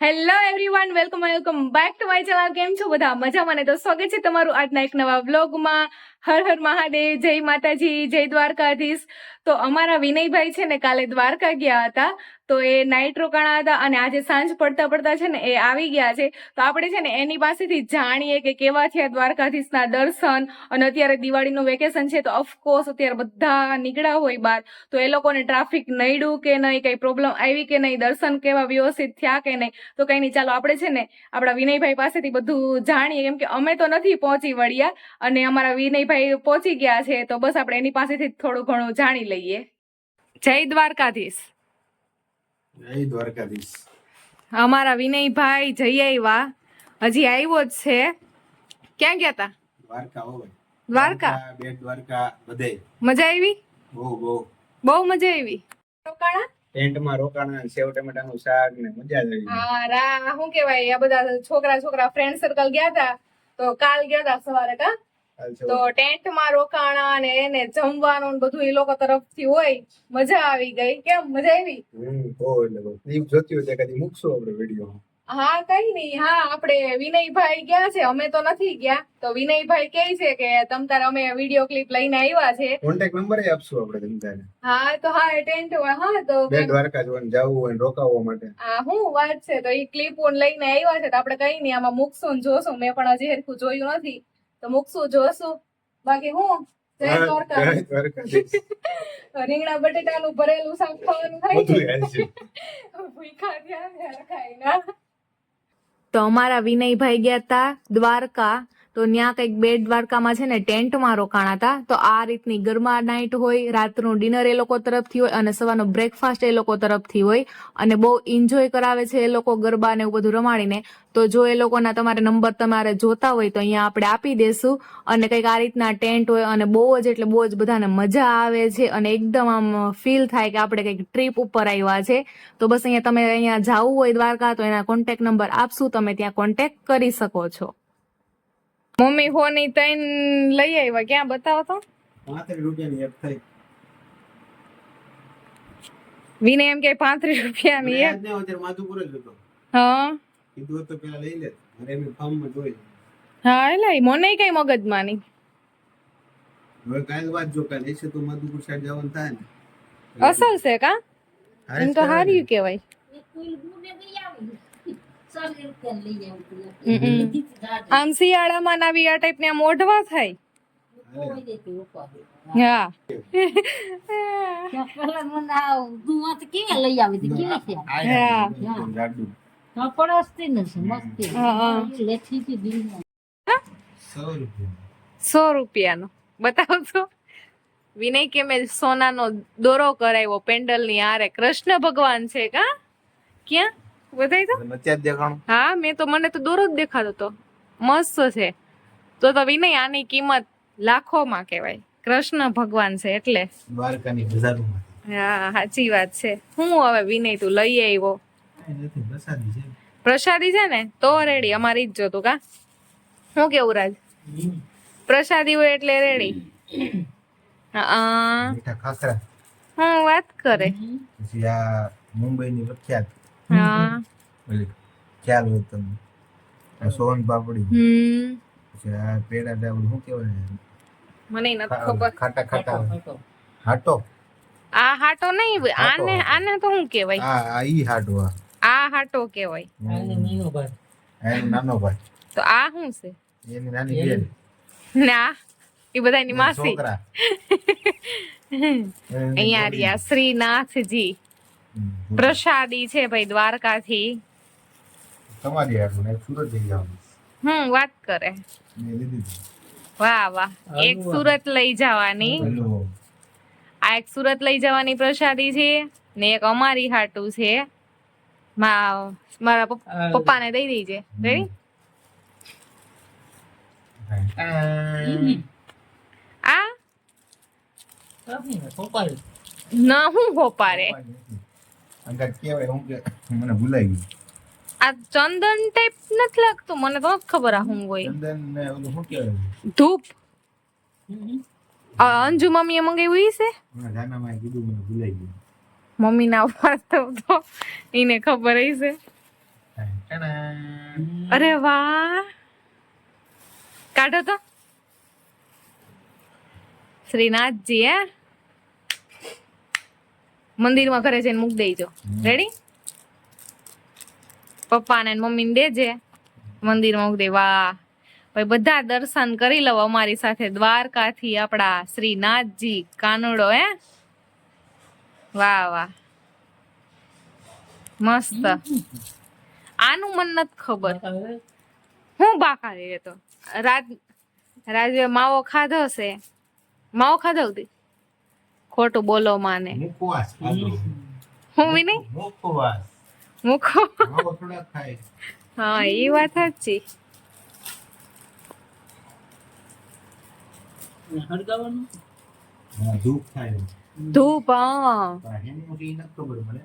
Hello everyone welcome welcome back to my channel કેમ છો બધા? મજામાં ને? તો સ્વાગત છે તમારું આજના એક નવા વ્લોગમાં હર હર મહાદેવ, જય માતાજી, જય દ્વારકાધીશ. તો અમારા વિનયભાઈ છે ને કાલે દ્વારકા ગયા હતા. તો એ નાઇટ રોકાણા હતા અને આજે સાંજ પડતા પડતા છે ને એ આવી ગયા છે. તો આપણે છે ને એની પાસેથી જાણીએ કે કેવા છે દ્વારકાધીશના દર્શન અને અત્યારે દિવાળીનું વેકેશન છે તો ઓફકોર્સ અત્યારે બધા નીકળ્યા હોય બહાર. તો એ લોકોને ટ્રાફિક નડ્યું કે નહીં, કંઈ પ્રોબ્લેમ આવી કે નહીં, દર્શન કેવા વ્યવસ્થિત થયા કે નહીં? તો કઈ નહીં, ચાલો આપણે છે ને આપણા વિનયભાઈ પાસેથી બધું જાણીએ. કેમ કે અમે તો નથી પહોંચી વળ્યા અને અમારા વિનયભાઈ પહોંચી ગયા છે. તો બસ આપણે એની પાસેથી થોડું ઘણું જાણી લઈએ. જય દ્વારકાધીશ. જય દ્વારકાધીશ. અમારા વિનયભાઈ જઈ આવ્યા. હજી આવ્યો જ છે. ક્યાં ગયા તા? દ્વારકા હોય દ્વારકા? બેટ દ્વારકા બધે. મજા આવી? બહુ બહુ. બહુ મજા આવી. રોકાણા? ટેન્ટમાં રોકાણા સેવ ટમેટાનું શાક ને મજા જ આવી. હા રા શું કેવાય આ બધા છોકરા છોકરા ફ્રેન્ડ સર્કલ ગયા તા. તો કાલ ગયા તા સવારે કા? તો ટેન્ટમાં રોકાણા અને એને જમવાનું બધું એ લોકો તરફથી હોય મજા આવી ગઈ. કેમ? મજા આવી? હમ બહુ એટલે બહુ. ક્લિપ જોતી હોય કદી મૂકશું આપણે વીડિયો હા કઈ નઈ. હા આપણે વિનયભાઈ ગયા છે. અમે તો નથી ગયા. તો વિનયભાઈ કહે છે કે તમ તારે અમે વીડિયો ક્લિપ લઈને આવ્યા છે. કોન્ટેક્ટ નંબર આપશું આપણે હા તો હા એ ટેન્ટ હા તો દ્વારકા જવાનું જવું હોય રોકાવવા માટે. હા હું વાત છે. તો એ ક્લિપ લઈને આવ્યા છે. તો આપણે કઈ નહીં આમાં મૂકશું ને જોશું. મેં પણ હજી હેરખું જોયું નથી. તો મૂકશું જોશું. બાકી હું? રીંગણા બટેટા બટેટાનું ભરેલું શાક ખાવાનું થાય તો અમારા વિનયભાઈ ગયા હતા દ્વારકા તો ત્યાં કંઈક બેટ દ્વારકામાં છે ને ટેન્ટમાં રોકાણા હતા તો આ રીતની ગરમા નાઇટ હોય, રાતનું ડિનર એ લોકો તરફથી હોય અને સવારનો બ્રેકફાસ્ટ એ લોકો તરફથી હોય અને બહુ એન્જોય કરાવે છે એ લોકો ગરબા ને એવું બધું રમાડીને. તો જો એ લોકોના તમારે નંબર તમારે જોતા હોય તો અહીંયા આપણે આપી દેશું. અને કંઈક આ રીતના ટેન્ટ હોય અને બહુ જ એટલે બહુ જ બધાને મજા આવે છે અને એકદમ આમ ફીલ થાય કે આપણે કંઈક ટ્રીપ ઉપર આવ્યા છે. તો બસ અહીંયા તમે અહીંયા જવું હોય દ્વારકા તો એના કોન્ટેક નંબર આપશું. તમે ત્યાં કોન્ટેક કરી શકો છો. મમ્મી હોની તૈન લઈ આવ્યા. ક્યાં બતાવો તો? પાંત્રીસ રૂપિયાની એક થઈ. વિને એમ કે પાંત્રીસ રૂપિયાની એક. માધુપુર જ હતો હા. કીધું તો પેલા લઈ લે. અરે એમ ફાર્મમાં જોઈ હા એટલે મને કઈ મગજમાની. હવે કાલ વાત જો કાલ એસે તો માધુપુર સાઈડ જવાનું થાય ને. અસલ છે કા? એમ તો હાર્યું કેવાય આમ શિયાળામાં નવી આવી આ ટાઈપ ને આમ ઓઢવા થાય. હા. જાડું હા. સો રૂપિયા સો રૂપિયાનો. બતાવો તો વિનય કે મેં સોનાનો દોરો કરાવ્યો પેન્ડલની આરે. કૃષ્ણ ભગવાન છે કા? ક્યાં? બતાવી તો? અત્યારે દેખાણું. હા મેં તો મને તો દોરો જ દેખાતો તો. મસ્ત છે. તો તો વિનય આની કિંમત લાખોમાં કહેવાય. કૃષ્ણ ભગવાન છે એટલે. દ્વારકાની બજારમાં હા સાચી વાત છે. હું હવે વિનય તું લઈ આવ્યો. પ્રસાદી છે. પ્રસાદી છે ને તો રેડી અમારી જ જોતું કા. હું કેવું રાજ? પ્રસાદી હોય એટલે રેડી હા હું વાત કરે. મુંબઈની પ્રખ્યાત ખ્યાલ હોય તમને. આ સોન પાપડી. પછી આ પેડા ડાબડ શું કહેવાય? મને નથી ખબર. ખાટા ખાટા હાટો. આ હાટો નહીં આને આને તો શું કહેવાય? આ આ ઈ હાટો આ. આ હાટો કહેવાય. એનો નાનો ભાઈ તો આ શું છે? એની નાની બેન. ના એ બધાની એના માસી. છોકરા. અહીંયા રહ્યા શ્રીનાથજી. પ્રસાદી છે ભાઈ દ્વારકાથી. તમારી હાટું ને સુરત જઈ જવાનું. હમ વાત કરે. વાહ વાહ. એક સુરત લઈ જવાની. આ એક સુરત લઈ જવાની પ્રસાદી છે ને એક અમારી હાટુ છે. મા- મારા પપ- પપ્પાને દઈ દેજે. રેડી આ? ના હું હોપારે હું કે મને ભૂલાઈ ગયું. આ ચંદન ટાઈપ નથી લાગતું? મને તો ખબર આ હું હોય. ચંદન ને ઓલું શું કહેવાય? ધૂપ. આ અંજુ મમ્મીએ મંગાવ્યું ઈ છે? હમણાં જાનામાએ કીધું મને ભૂલાઈ ગયું. મમ્મી ના વાસ્તવ તો એને ખબર હઈ છે. અરે વાહ. કાઢો તો. શ્રીનાથજી હે? મંદિરમાં ઘરે જઈને મૂકી દેજો. રેડી પપ્પાને ને મમ્મીને દેજે. મંદિરમાં મૂકી દે. વાહ. ભાઈ બધા દર્શન કરી લવ અમારી સાથે. દ્વારકાથી આપણા શ્રીનાથજી કાનુડો હે? વાહ વાહ. મસ્ત. આનું મન નથી ખબર. હું બાકા રે તો? રાજ રાજે માવો ખાધો છે માવો ખાધો હતી ખોટું બોલો માને મુખવાસ હું મુખવાસ. થોડાક ખાય. હા એ વાત સાચી હા, ધૂપ ખાય. ધૂપ હા મને.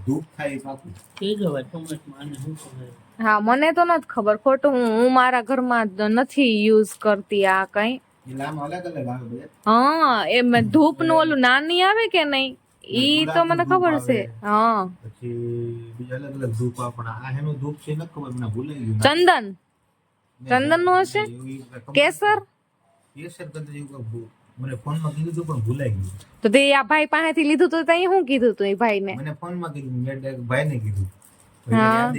ધૂપ ખાય એ પાકું. હા મને તો નથી ખબર ખોટું હું હું મારા ઘરમાં જ નથી યુઝ કરતી આ કઈ હા એ મેં ધૂપનું ઓલું નાની આવે કે નહીં? ઈ તો મને ખબર છે. હા. પછી બીજા અલગ અલગ ધૂપ આપણા આ હેનું ધૂપ છે ન ખબર મને ભૂલાઈ ગયું ચંદન. નું હશે? કેસર? કેસર કદાચ એવું મને ફોનમાં કીધું હતું પણ ભૂલાઈ ગયું. તો તે આ ભાઈ પાસેથી લીધું તો તઈ શું કીધું તું એ ભાઈને? મને ફોનમાં કીધું મેં ભાઈ ને કીધું હા.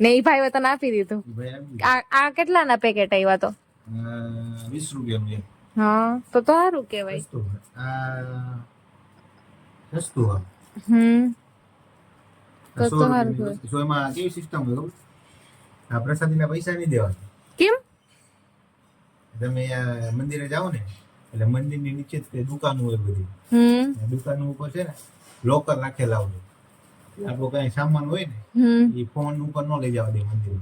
ને એ ભાઈ તને આપી દીધું. ભાઈ આ આ કેટલાના પેકેટ આવ્યા તો? વીસ રૂપિયાનું એક હા તો તો સારું કેવાય સસ્તું આ સસ્તું હા હમ. તો તો સારું રૂપિયાની સો એમાં કેવી સિસ્ટમ હોય આ પ્રસાદીના પૈસા નહીં દેવાના. કેમ? તમે આ મંદિરે જાઓ ને એટલે મંદિરની નીચે જ દુકાનો હોય બધી. દુકાનો ઉપર છે ને લોકર રાખેલા હોય. આપણો કઈ સામાન હોય ને એ ફોન ઉપર ન લઈ જવા દે મંદિર.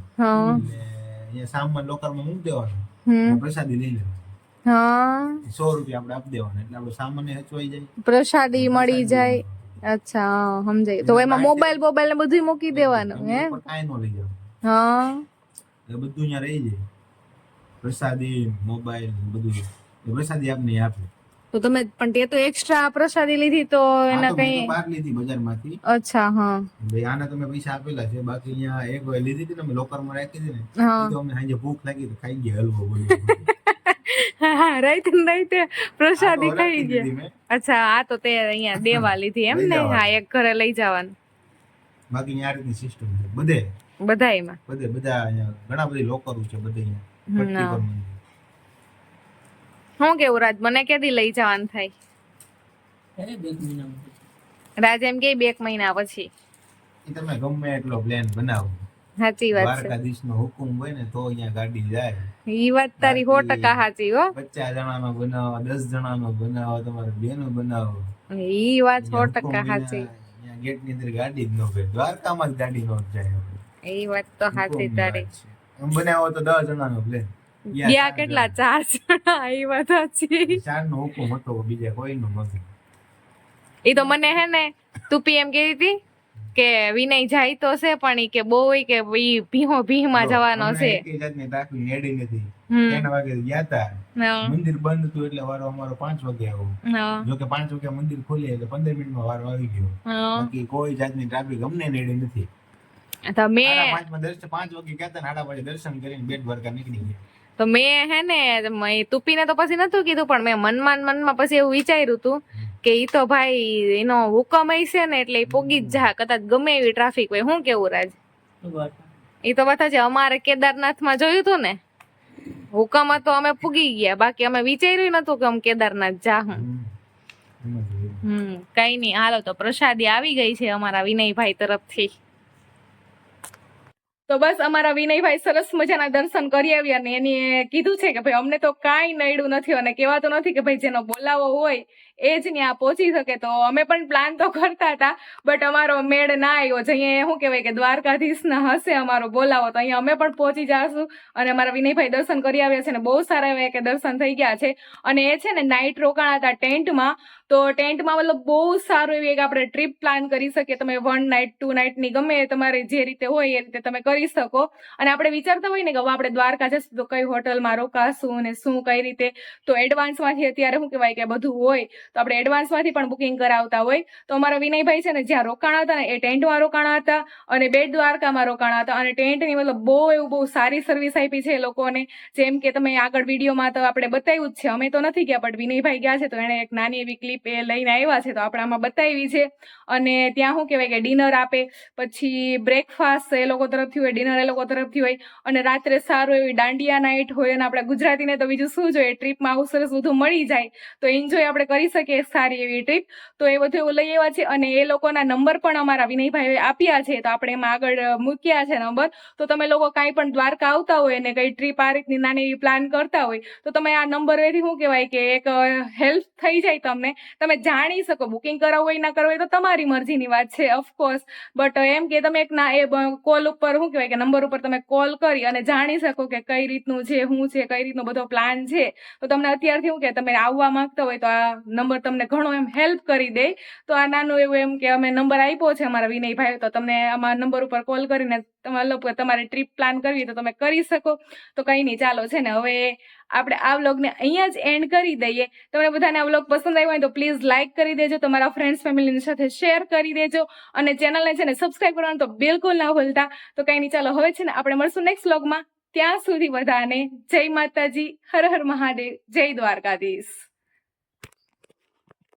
એટલે અહીંયા સામાન લોકરમાં મૂકી દેવાનું. પ્રસાદી લઈ લેવાની. હા. સો રૂપિયા આપણે આપી દેવાના એટલે આપણો સામાન્ય હચવાઈ જાય. પ્રસાદી મળી જાય. અચ્છા સમજાય તો એમાં મોબાઈલ મોબાઈલ ને બધું મૂકી દેવાનું હે કાંઈ ન લઈ જવાનું. હા. એ બધું અહીંયા રહી જાય. પ્રસાદી મોબાઈલ બધું. પ્રસાદી આપને આપે. તો તમે પણ તે તો એક્સ્ટ્રા પ્રસાદી લીધી તો એના કઈ બહાર લીધી બજારમાંથી. અચ્છા હા. ભાઈ આના તમે પૈસા આપેલા છે. બાકી અહીંયા એક વાર લીધી હતી ને અમે લોકરમાં રાખી હતી ને તો અમે સાંજે ભૂખ લાગી તો ખાઈ ગયા હલવો બોલ્યો. હા રાઈટ રાઈટ પ્રસાદી ખાઈ ગયા. અચ્છા આ તો તે અહીંયા દેવા લીધી એમ ને? હા એક ઘરે લઈ જવાનું. બાકી આ રીતની સિસ્ટમ છે. બધે. બધાયમાં? બધે બધા અહીંયા ઘણા બધી લોકરો છે બધે અહીંયા. ના. હું કેવું રાજ? મને ક્યાંથી લઈ જવાનું થાય? રાજ એમ કે બે એક મહિના પછી. તમે ગમે એટલો પ્લાન બનાવો. સાચી વાત છે. દ્વારકાધીશ નો હુકુમ હોય ને તો અહીંયા ગાડી જાય. ઈ વાત તારી સો ટકા સાચી હો. પચાસ જણાનો બનાવો દસ જણાનો બનાવો તમારે બેનો બનાવો. ઈ વાત સો અહીંયા ટકા હુકમ સાચી. વિના અહીંયા ગેટની અંદર ગાડી જ ન હોય. દ્વારકામાં જ ગાડી નો જાય ઈ વાત તો સાચી તારી. બનાવો તો દસ જણાનો પ્લેન ગયા કેટલા? ચાર જણા વાત છે ચાર નો હુકમ હતો બીજા કોઈ નો નથી. એ તો મને હે ને તું પીએમ કીધી હતી? કે વિનય જાય તો છે પણ ઈ કે બહુ કે ઈ ભીહો ભીહમાં જવાનો છે. એકેય જાતની ટ્રાફિક નેડી નથી. ત્રણ વાગે ગયા તા. મંદિર બંધ હતું એટલે વારો અમારો પાંચ વાગે આવ્યો. જો કે પાંચ વાગે મંદિર ખોલે એટલે પંદર મિનિટમાં વારો આવી ગયો. બાકી કોઈ જાતની ટ્રાફિક અમને નેડી નથી. તો મેં પાંચ વાગે ગયા તા ને દર્શન કરીને બેટ દ્વારકા નીકળી ગયા. તો મેં હે ને મ- તુપીને તો પછી નતું કીધું પણ મેં મનમાં મનમાં પછી એવું વિચાર્યું હતું કે ઈ તો ભાઈ એનો હુકમ હશે ને એટલે એ પોગી જ જા કદાચ ગમે એવી ટ્રાફિક હોય. હું કેવું રાજ? એ તો બધા છે અમારે કેદારનાથમાં જોયું હતું ને હુકમ હતો અમે પૂગી ગયા. બાકી અમે વિચાર્યું નતું કે અમે કેદારનાથ જ હોય. હમ કઈ નહીં. હાલો તો પ્રસાદી આવી ગઈ છે અમારા વિનયભાઈ તરફથી. તો બસ અમારા વિનયભાઈ સરસ મજાના દર્શન કરી આવ્યા અને એને કીધું છે કે ભાઈ અમને તો કાંઈ નડ્યું નથી અને કહેવાતું નથી કે ભાઈ જેનો બોલાવો હોય એ જ ત્યાં પહોંચી શકે તો અમે પણ પ્લાન તો કરતા હતા. બટ અમારો મેળ ના આવ્યો અહીંયા શું કહેવાય કે દ્વારકાધીશના હશે અમારો બોલાવો, તો અહીંયા અમે પણ પહોંચી જશું. અને અમારા વિનયભાઈ દર્શન કરી આવ્યા છે ને બહુ સારા એવા કે દર્શન થઈ ગયા છે. અને એ છે ને નાઇટ રોકાણા હતા ટેન્ટમાં, તો ટેન્ટમાં મતલબ બહુ સારું એવી એક આપણે ટ્રીપ પ્લાન કરી શકીએ. તમે વન નાઇટ ટુ નાઇટની ગમે તમારે જે રીતે હોય એ રીતે તમે કરી શકો. અને આપણે વિચારતા હોય ને કે હવે આપણે દ્વારકા જશું તો કઈ હોટલમાં રોકાશું અને શું કઈ રીતે? તો એડવાન્સમાંથી અત્યારે શું કહેવાય કે બધું હોય. તો આપણે એડવાન્સમાંથી પણ બુકિંગ કરાવતા હોય. તો અમારા વિનયભાઈ છે ને જ્યાં રોકાણ હતા ને એ ટેન્ટમાં રોકાણ હતા અને બેટ દ્વારકામાં રોકાણ હતા. અને ટેન્ટની મતલબ બહુ એવું બહુ સારી સર્વિસ આપી છે એ લોકોને. જેમ કે તમે આગળ વિડીયોમાં તો આપણે બતાવ્યું જ છે, અમે તો નથી ગયા બટ વિનયભાઈ ગયા છે તો એણે એક નાની એવી ક્લિપ એ લઈને આવ્યા છે તો આપણે આમાં બતાવી છે. અને ત્યાં શું કહેવાય કે ડિનર આપે, પછી બ્રેકફાસ્ટ એ લોકો તરફથી હોય ડિનર એ લોકો તરફથી હોય, અને રાત્રે સારું એવી દાંડિયા નાઇટ હોય અને આપણે ગુજરાતીને તો બીજું શું જોઈએ ટ્રીપમાં આવું સરસ બધું મળી જાય, તો એન્જોય આપણે કરી શકીએ. સારી એવી ટ્રીપ તો એ બધું એવું લઈ આવ્યા છે અને એ લોકોના નંબર પણ અમારા વિનયભાઈએ આપ્યા છે. તો આપણે એમાં આગળ મૂક્યા છે નંબર તો તમે લોકો કાંઈ પણ દ્વારકા આવતા હોય અને કઈ ટ્રીપ આ રીતની નાની એવી પ્લાન કરતા હોય, તો તમે આ નંબર એથી શું કહેવાય કે એક હેલ્પ થઈ જાય તમને. તમે જાણી શકો બુકિંગ કરાવવું હોય, ના કરવું હોય તો તમારી મરજીની વાત છે ઓફકોર્સ બટ એમ કે તમે એક ના, એ કોલ ઉપર શું કહેવાય કે નંબર ઉપર તમે કોલ કરી અને જાણી શકો કે કઈ રીતનું છે, શું છે, કઈ રીતનો બધો પ્લાન છે. તો તમને અત્યારથી શું કે તમે આવવા માંગતા હોય તો આ નંબર તમને ઘણો એમ હેલ્પ કરી દે. તો આ નાનું એવું એમ કે અમે નંબર આપ્યો છે અમારા વિનયભાઈ તો તમને આમાં નંબર ઉપર કોલ કરીને તમારે તમારે ટ્રીપ પ્લાન કરવી તો તમે કરી શકો. તો કંઈ નહીં, ચાલો છે ને, હવે આપણે આ વ્લોગને અહીંયા જ એન્ડ કરી દઈએ. તમને બધાને આ વ્લોગ પસંદ આવ્યો હોય તો પ્લીઝ લાઇક કરી દેજો, તમારા ફ્રેન્ડ્સ ફેમિલીની સાથે શેર કરી દેજો અને ચેનલને છે ને સબસ્ક્રાઈબ કરવાનું તો બિલકુલ ના ભૂલતા. તો કંઈ નહીં, ચાલો હવે છે ને આપણે મળશું નેક્સ્ટ વ્લોગમાં ત્યાં સુધી બધાને જય માતાજી, હર હર મહાદેવ, જય દ્વારકાધીશ.